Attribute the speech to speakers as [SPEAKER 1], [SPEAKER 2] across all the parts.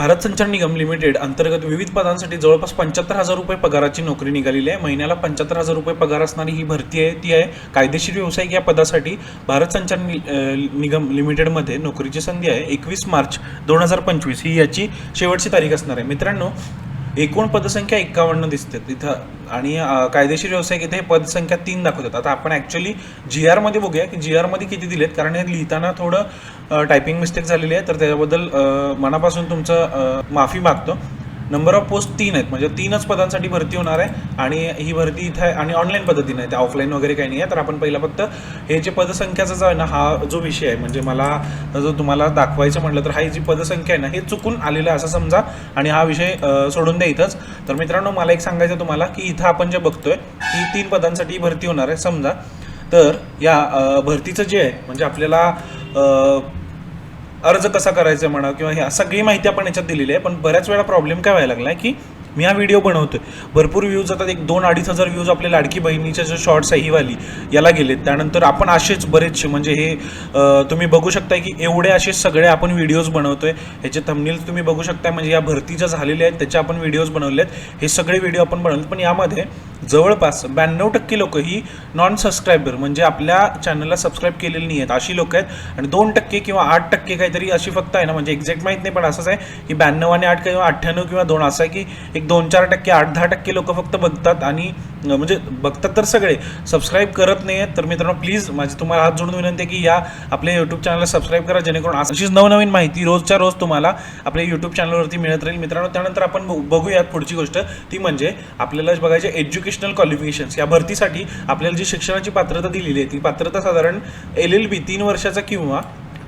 [SPEAKER 1] भारत संचार निगम लिमिटेड अंतर्गत विविध पदांसाठी जवळपास पंच्याहत्तर हजार रुपये पगाराची नोकरी निघालेली आहे. महिन्याला पंच्याहत्तर हजार रुपये पगार असणारी ही भरती आहे. ती आहे कायदेशीर व्यावसायिक या पदासाठी भारत संचार नि- निगम लिमिटेडमध्ये नोकरीची संधी आहे. एकवीस मार्च दोन हजार पंचवीस ही याची शेवटची तारीख असणार आहे. मित्रांनो एकूण पदसंख्या एक्कावन्न दिसते. तिथं आणि कायदेशीर व्यावसायिक इथे पदसंख्या तीन दाखवतात. आता आपण ॲक्च्युली जी आरमध्ये बघूया की जी आरमध्ये किती दिलेत? कारण हे लिहिताना थोडं टायपिंग मिस्टेक झालेली आहे. तर त्याच्याबद्दल मनापासून तुमचं माफी मागतो. नंबर ऑफ पोस्ट तीन आहेत. म्हणजे तीनच पदांसाठी भरती होणार आहे आणि ही भरती इथं आहे आणि ऑनलाईन पद्धतीने आहे. ते ऑफलाईन वगैरे काही नाही आहे. तर आपण पहिला फक्त हे जे पदसंख्याचा जो आहे ना हा जो विषय आहे म्हणजे मला जर तुम्हाला दाखवायचं म्हटलं तर हा ही जी पदसंख्या आहे ना हे चुकून आलेलं आहे असं समजा आणि हा विषय सोडून द्या इथंच. तर मित्रांनो मला एक सांगायचं तुम्हाला की इथं आपण जे बघतोय ही तीन पदांसाठी भरती होणार आहे. समजा तर या भरतीचं जे आहे म्हणजे आपल्याला अर्ज कसा करायचा म्हणा किंवा ह्या सगळी माहिती आपण याच्यात दिलेली आहे. पण बऱ्याच वेळा प्रॉब्लेम काय व्हायला लागला की मी हा व्हिडिओ बनवतोय. भरपूर व्ह्यूज जातात एक दोन अडीच हजार व्ह्यूज आपल्या लाडकी बहिणीच्या जे शॉर्ट्स आहे हीवाली याला गेलेत. त्यानंतर आपण असेच बरेचसे म्हणजे हे तुम्ही बघू शकताय की एवढे असे सगळे आपण व्हिडिओज बनवतोय. ह्याचे थंबनेल्स तुम्ही बघू शकताय. म्हणजे या भरतीच्या झालेल्या आहेत त्याचे आपण व्हिडिओज बनवले आहेत हे सगळे व्हिडिओ आपण बनवले पण यामध्ये जवळपास ब्याण्णव टक्के लोक ही नॉन सबस्क्रायबर म्हणजे आपल्या चॅनलला सबस्क्राईब केलेली नाही आहेत. अशी लोक आहेत. आणि दोन टक्के किंवा आठ टक्के काहीतरी अशी फक्त आहे ना म्हणजे एक्झॅक्ट माहीत नाही पण असंच आहे की ब्याण्णव आणि आठ किंवा अठ्ठ्याण्णव किंवा दोन असं आहे की एक दोन चार टक्के आठ दहा टक्के लोक फक्त बघतात आणि म्हणजे बघतात तर सगळे. सबस्क्राईब करत नाही आहेत तर मित्रांनो प्लीज माझी तुम्हाला हात जोडून विनंती आहे की या आपल्या यूट्यूब चॅनलला सबस्क्राईब करा जेणेकरून अशीच नवनवीन माहिती रोजच्या रोज तुम्हाला आपल्या यूट्यूब चॅनलवरती मिळत राहील. मित्रांनो त्यानंतर आपण बघूयात पुढची गोष्ट. ती म्हणजे आपल्याला बघायचे एज्युकेशनल क्वालिफिकेशन्स या भरतीसाठी आपल्याला जी शिक्षणाची पात्रता दिलेली आहे ती पात्रता साधारण एल एल बी तीन वर्षाचा किंवा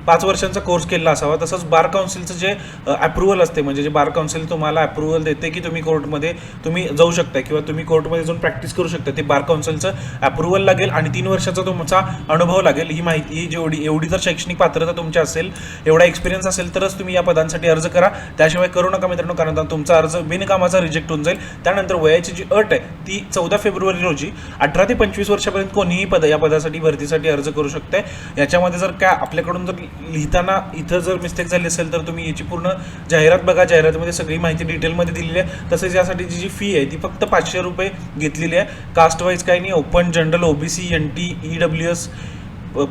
[SPEAKER 1] पाच वर्षांचा कोर्स केलेला असावा. तसंच बार काउन्सिलचं जे अप्रुव्हल असते म्हणजे जे बार काउन्सिल तुम्हाला अप्रुव्हल देते की तुम्ही कोर्टमध्ये तुम्ही जाऊ शकता किंवा तुम्ही कोर्टमध्ये जाऊन प्रॅक्टिस करू शकता. ते बार काउन्सिलचं अप्रुव्हल लागेल आणि तीन वर्षाचा तुमचा अनुभव लागेल. ही माहिती ही जेवढी एवढी जर शैक्षणिक पात्रता तुमची असेल एवढा एक्सपिरियन्स असेल तरच तुम्ही या पदांसाठी अर्ज करा. त्याशिवाय करू नका मित्रांनो कारण तुमचा अर्ज बिनकामाचा रिजेक्ट होऊन जाईल. त्यानंतर वयाची जी अट आहे ती चौदा फेब्रुवारी रोजी अठरा ते पंचवीस वर्षापर्यंत कोणीही पद या पदासाठी भरतीसाठी अर्ज करू शकते. याच्यामध्ये जर काय आपल्याकडून जर लिहिताना इथं जर मिस्टेक झाली असेल तर तुम्ही याची पूर्ण जाहिरात बघा. जाहिरातीमध्ये सगळी माहिती डिटेलमध्ये दिलेली आहे. तसेच यासाठीची जी फी आहे ती फक्त पाचशे रुपये घेतलेली आहे. कास्ट वाईज काही नाही open general OBC N T E W S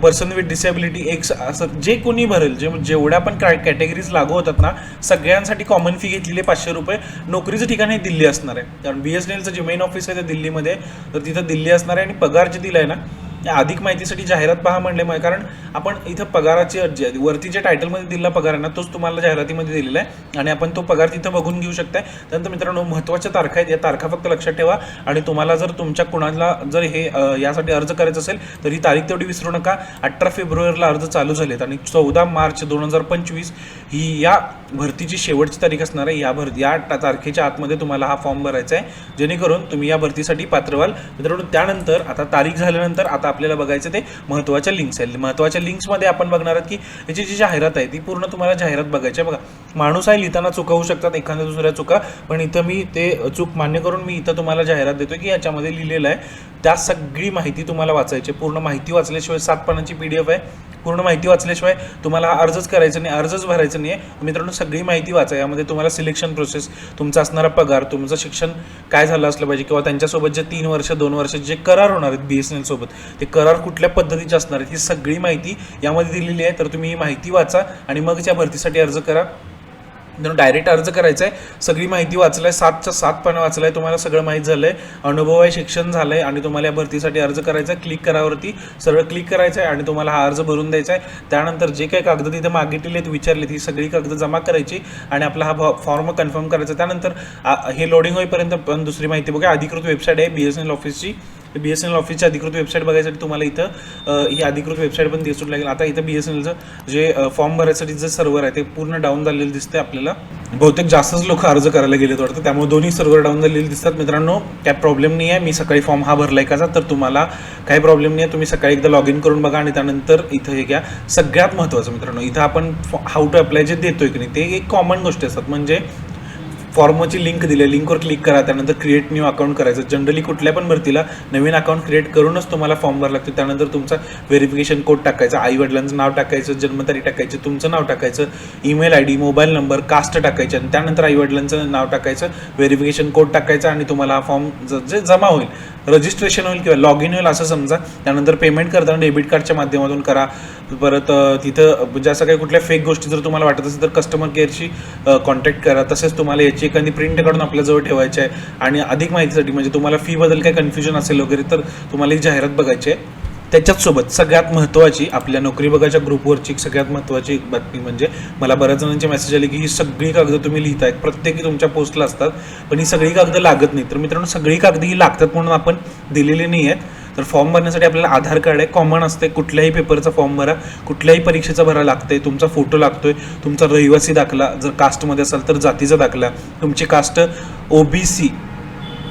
[SPEAKER 1] person with disability ex असं जे कोणी भरेल जे जेवढ्या पण काय कॅटेगरीज लागू होतात ना सगळ्यांसाठी कॉमन फी घेतलेली आहे पाचशे रुपये. नोकरीचं ठिकाण हे दिल्ली असणार आहे. कारण बी एस एन एलचं जे मेन ऑफिस आहे ते दिल्लीमध्ये तर तिथं दिल्ली असणार आहे आणि पगार जे दिला आहे ना अधिक माहितीसाठी जाहिरात पहा म्हणले मग कारण आपण इथं पगाराची अर्जी आहे. वरती जे टायटलमध्ये दिलेला पगार आहे ना तोच तुम्हाला जाहिरातीमध्ये दिलेला आहे. आणि आपण तो पगार तिथं बघून घेऊ शकताय. त्यानंतर मित्रांनो महत्त्वाच्या तारखा आहेत. या तारखा फक्त लक्षात ठेवा. आणि तुम्हाला जर तुमच्या कुणाला जर हे यासाठी अर्ज करायचं असेल तर ही तारीख तेवढी विसरू नका. अठरा फेब्रुवारीला अर्ज चालू झालेत. आणि चौदा मार्च दोन हजार पंचवीस ही या भरतीची शेवटची तारीख असणार आहे. या भर या तारखेच्या आतमध्ये तुम्हाला हा फॉर्म भरायचा आहे. जेणेकरून तुम्ही या भरतीसाठी पात्र व्हाल. मित्रांनो त्यानंतर आता तारीख झाल्यानंतर आता आपल्याला बघायचं ते महत्त्वाच्या लिंक्स आहेत. महत्त्वाच्या लिंक्समध्ये आपण बघणार आहोत की याची जी जाहिरात आहे ती पूर्ण तुम्हाला जाहिरात बघायची आहे. बघा माणूस आहे लिहिताना चुका होऊ शकतात एखाद्या दुसऱ्या चुका. पण इथं मी ते चूक मान्य करून मी इथं तुम्हाला जाहिरात देतो की याच्यामध्ये लिहिलेलं आहे. त्या सगळी माहिती तुम्हाला वाचायची आहे. पूर्ण माहिती वाचल्याशिवाय सात पानांची पी डी एफ आहे. पूर्ण माहिती वाचल्याशिवाय तुम्हाला अर्जच करायचा नाही अर्जच भरायचा नाही आहे मित्रांनो सगळी माहिती वाचा. यामध्ये तुम्हाला सिलेक्शन प्रोसेस तुमचा असणारा पगार तुमचं शिक्षण काय झालं असलं पाहिजे किंवा त्यांच्यासोबत जे तीन वर्ष दोन वर्ष जे करार होणार आहेत बी एस एन एलसोबत ते करार कुठल्या पद्धतीचे असणार आहेत ही सगळी माहिती यामध्ये दिलेली आहे. तर तुम्ही ही माहिती वाचा आणि मग त्या भरतीसाठी अर्ज करा. मित्रांनो डायरेक्ट अर्ज करायचा आहे सगळी माहिती वाचलं आहे सातच्या सात पानं आहे तुम्हाला सगळं माहीत झालं आहे अनुभव आहे शिक्षण झालं आहे आणि तुम्हाला या भरतीसाठी अर्ज करायचा आहे क्लिक करावरती. सरळ क्लिक करायचं आहे आणि तुम्हाला हा अर्ज भरून द्यायचा आहे त्यानंतर जे काही कागद तिथे मागितलेली आहेत विचारलेत ही सगळी कागद जमा करायची आणि आपला हा फॉर्म कन्फर्म करायचा. त्यानंतर हे लोडिंग होईपर्यंत पण दुसरी माहिती बघा अधिकृत वेबसाईट आहे बी एस एन एल ऑफिसची बी एस एन एल ऑफिसची अधिकृत वेबसाईट बघायसाठी तुम्हाला इथं ही अधिकृत वेबसाईट पण दिसून लागेल. आता इथं बी एस एन एलचं जे फॉर्म भरायसाठी जे सर्व्हर आहे ते पूर्ण डाऊन झालेलं दिसते आपल्याला. बहुतेक जास्तच लोक अर्ज करायला गेलेत वाटतं. त्यामुळे दोन्ही सर्व्हर डाऊन झालेले दिसतात. मित्रांनो काय प्रॉब्लेम नाही आहे मी सकाळी फॉर्म हा भरलाय का तर तुम्हाला काही प्रॉब्लेम नाही आहे तुम्ही सकाळी एकदा लॉग इन करून बघा आणि त्यानंतर इथं हे घ्या. सगळ्यात महत्त्वाचं मित्रांनो इथं आपण हाऊ टू अप्लाय जे देतोय की नाही ते एक कॉमन गोष्टी असतात. म्हणजे फॉर्मची लिंक दिली आहे लिंकवर क्लिक करा त्यानंतर क्रिएट न्यू अकाउंट करायचं. जनरली कुठल्या पण भरतीला नवीन अकाउंट क्रिएट करूनच तुम्हाला फॉर्म भरायला लागतो. त्यानंतर तुमचा व्हेरिफिकेशन कोड टाकायचा आई वडिलांचं नाव टाकायचं जन्मतारीख टाकायची तुमचं नाव टाकायचं email I D mobile number caste टाकायचे आणि त्यानंतर आई वडिलांचं नाव टाकायचं व्हेरिफिकेशन कोड टाकायचा आणि तुम्हाला हा फॉर्म जे जमा होईल. रजिस्ट्रेशन होईल किंवा लॉग इन होईल असं समजा. त्यानंतर पेमेंट करताना डेबिट कार्डच्या माध्यमातून करा. परत तिथं म्हणजे असं काही कुठल्या फेक गोष्टी जर तुम्हाला वाटत असेल तर कस्टमर केअरशी कॉन्टॅक्ट करा. तसेच तुम्हाला याची एखादी प्रिंट काढून आपल्याजवळ ठेवायची आहे. आणि अधिक माहितीसाठी म्हणजे तुम्हाला फीबद्दल काही कन्फ्युजन असेल वगैरे तर तुम्हाला ही जाहिरात बघायची आहे. त्याच्याच सोबत सगळ्यात महत्त्वाची आपल्या नोकरी बघायच्या ग्रुपवरची एक सगळ्यात महत्त्वाची बातमी म्हणजे मला बऱ्याच जणांचे मेसेज आले की ही सगळी कागदं तुम्ही लिहितायत. प्रत्येकी तुमच्या पोस्टला असतात पण ही सगळी कागदं लागत नाही तर मित्रांनो सगळी कागद ही लागतात म्हणून आपण दिलेली नाही आहेत तर फॉर्म भरण्यासाठी आपल्याला आधार कार्ड आहे कॉमन असते. कुठल्याही पेपरचा फॉर्म भरा कुठल्याही परीक्षेचा भरा लागते तुमचा फोटो लागतोय तुमचा रहिवासी दाखला जर कास्टमध्ये असाल तर जातीचा दाखला तुमची caste OBC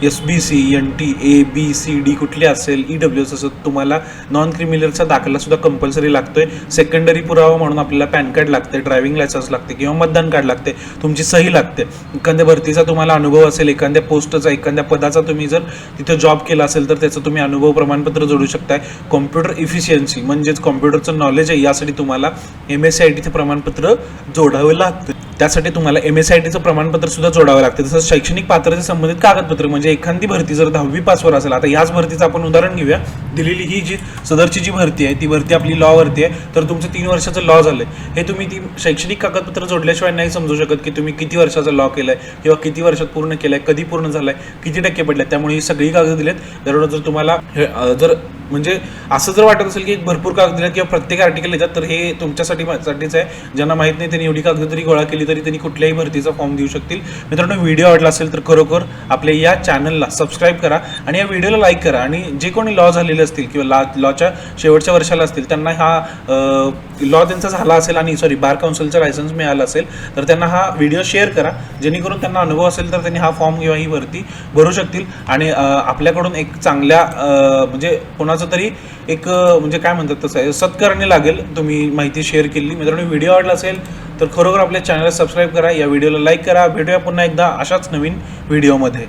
[SPEAKER 1] S B C N T A B C D कुठली असेल ई डब्ल्यू एस असं तुम्हाला नॉन क्रिमिनलचा दाखला सुद्धा कंपल्सरी लागतोय. सेकंडरी पुरावा म्हणून आपल्याला पॅन कार्ड लागते ड्रायव्हिंग लायसन्स लागते किंवा मतदान कार्ड लागते तुमची सही लागते. एखाद्या भरतीचा तुम्हाला अनुभव असेल एखाद्या पोस्टचा एखाद्या पदाचा तुम्ही जर तिथं जॉब केला असेल तर त्याचं तुम्ही अनुभव प्रमाणपत्र जोडू शकताय. कॉम्प्युटर इफिशियन्सी म्हणजेच कॉम्प्युटरचं नॉलेज आहे यासाठी तुम्हाला एम एस सी आय टीचं प्रमाणपत्र जोडावं लागतं त्यासाठी तुम्हाला एम एस आय टीचं प्रमाणपत्र सुद्धा जोडावं लागतं. तसंच शैक्षणिक पात्रते संबंधित कागदपत्र म्हणजे एखादी भरती जर दहावी पासवर असेल आता याच भरतीचं आपण उदाहरण घेऊया. दिलेली ही जी सदरची जी भरती आहे ती भरती आपली लॉ वरती आहे. तर तुमचं तीन वर्षाचं लॉ झालं आहे हे तुम्ही ती शैक्षणिक कागदपत्र जोडल्याशिवाय नाही समजू शकत की तुम्ही किती वर्षाचा लॉ केलाय किंवा किती वर्षात पूर्ण केलं आहे कधी पूर्ण झालं आहे किती टक्के पडले त्यामुळे ही सगळी कागद दिलेत. दररोज जर तुम्हाला हे, जर म्हणजे असं जर वाटत असेल की भरपूर कागद दिलेत किंवा प्रत्येक आर्टिकल येतात तर हे तुमच्यासाठी साठीच आहे. ज्यांना माहीत नाही त्यांनी एवढी कागद जरी गोळा केली तरी त्यांनी कुठल्याही भरतीचा फॉर्म देऊ शकतील. मित्रांनो व्हिडिओ आवडला असेल तर खरोखर आपल्या या चॅनलला सबस्क्राईब करा आणि या व्हिडिओला लाईक करा. आणि जे कोणी लॉ झालेले असतील किंवा ला लॉच्या शेवटच्या वर्षाला असतील त्यांना हा लॉ त्यांचा झाला असेल आणि सॉरी बार काउन्सिलचा लायसन्स मिळाला असेल तर त्यांना हा व्हिडिओ शेअर करा. जेणेकरून त्यांना अनुभव असेल तर त्यांनी हा फॉर्म किंवा ही भरती भरू शकतील. आणि आपल्याकडून एक चांगल्या म्हणजे कोणाचं तरी एक म्हणजे काय म्हणतात तसं सत्कारणी लागेल. तुम्ही माहिती शेअर केली. मित्रांनो व्हिडिओ आवडला असेल तर खरोखर आपल्या चॅनलला सबस्क्राईब करा. या व्हिडिओला लाईक करा. भेटूया पुन्हा एकदा अशाच नवीन व्हिडिओमध्ये